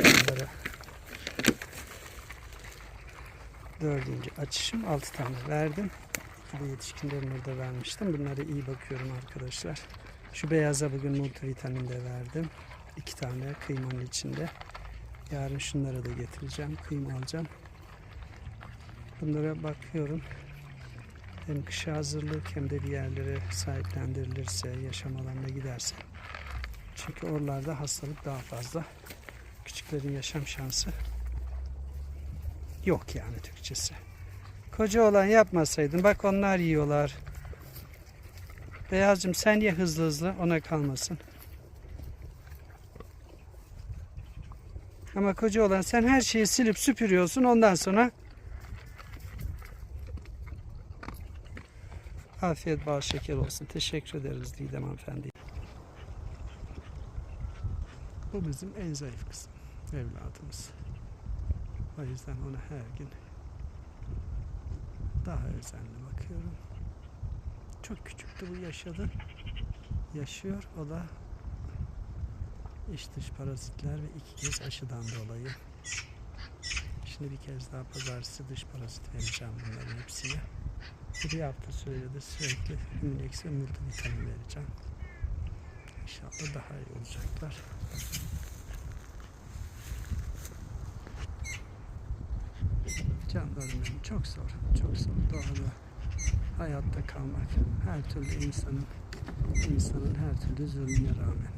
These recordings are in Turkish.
Bunlara dördüncü açışım. Altı tane verdim. Bir de orada vermiştim. Bunlara iyi bakıyorum arkadaşlar. Şu beyaza bugün multivitamin de verdim. İki tane kıymanın içinde. Yarın şunlara da getireceğim. Kıyma alacağım. Bunlara bakıyorum. Hem kışa hazırlık hem de bir yerlere sahiplendirilirse, yaşam alanına giderse. Çünkü oralarda hastalık daha fazla. Küçüklerin yaşam şansı yok yani Türkçesi. Koca olan yapmasaydın bak onlar yiyorlar. Beyazcığım sen ye hızlı hızlı ona kalmasın. Ama koca olan sen her şeyi silip süpürüyorsun ondan sonra afiyet bal şeker olsun. Teşekkür ederiz Didem hanımefendi. Bu bizim en zayıf kızım. Evladımız. O yüzden ona her gün daha özenli bakıyorum. Çok küçüktü bu yaşadı. Yaşıyor. O da iç dış parazitler ve iki kez aşıdan dolayı. Şimdi bir kez daha pazartesi dış parazit vereceğim bunların hepsine. Bir hafta sürede sürekli Hümülex ve multivitamin vereceğim. İnşallah daha iyi olacaklar. Canlarım çok zor, çok zor doğada hayatta kalmak. Her türlü insanın, insanın her türlü zulmüne rağmen.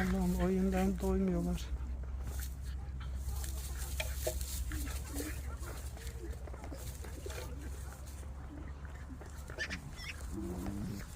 Allah'ım oyundan doymuyorlar.